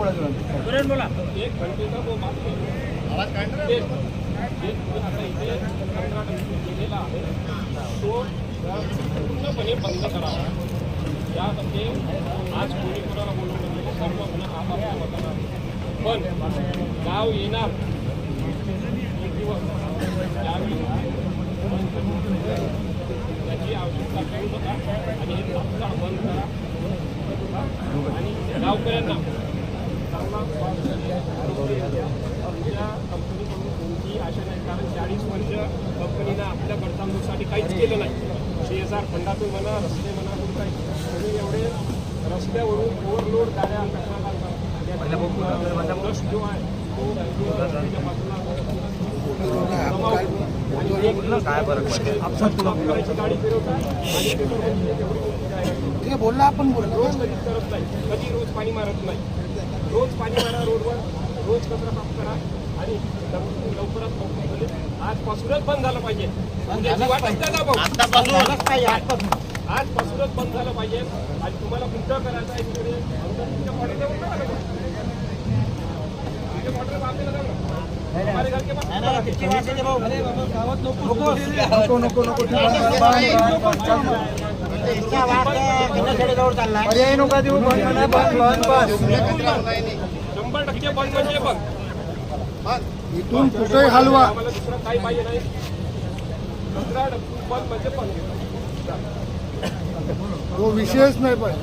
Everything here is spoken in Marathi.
पुढे घेऊन एक घंटेचा जो मागणी ते जे आता इथे पंधरा आहे तो पूर्णपणे बंद करावा यामध्ये आज कोणी कोणाला बोलवलं नाही सर्व जण आपापल्या मतानं पण गाव येणार एक दिवस त्यावेळी त्याची आवश्यकता करू. नका आणि हे बंद करा आणि गावकऱ्यांना काहीच केलं नाही सी फंडातून म्हणा रस्ते म्हणा काही तुम्ही एवढे रस्त्यावरून ओव्हरलोड गाड्या ट्रस्ट जो आहे तो गाडी फिरवतात बोलला आपण बोल रोज करत नाही. कधी रोज पाणी मारत नाही. रोज पाणी मारा रोडवर रोज कचरा साफ करा आणि लव- लवकरात लवकर आजपासूनच बंद झालं पाहिजे. आजपासूनच बंद झालं पाहिजे. आणि तुम्हाला कुठं करायचं आहे तिकडे नका. नका. हमारे घर के पास नको. नको नको पर्याय नका देऊ बंद बंद बंद बंद. शंभर टक्के बंद म्हणजे बंद. इथून कुठेही हलवा. आम्हाला दुसरं काही पाहिजे नाही. बंद म्हणजे बंद. तो विषयच नाही पाहिजे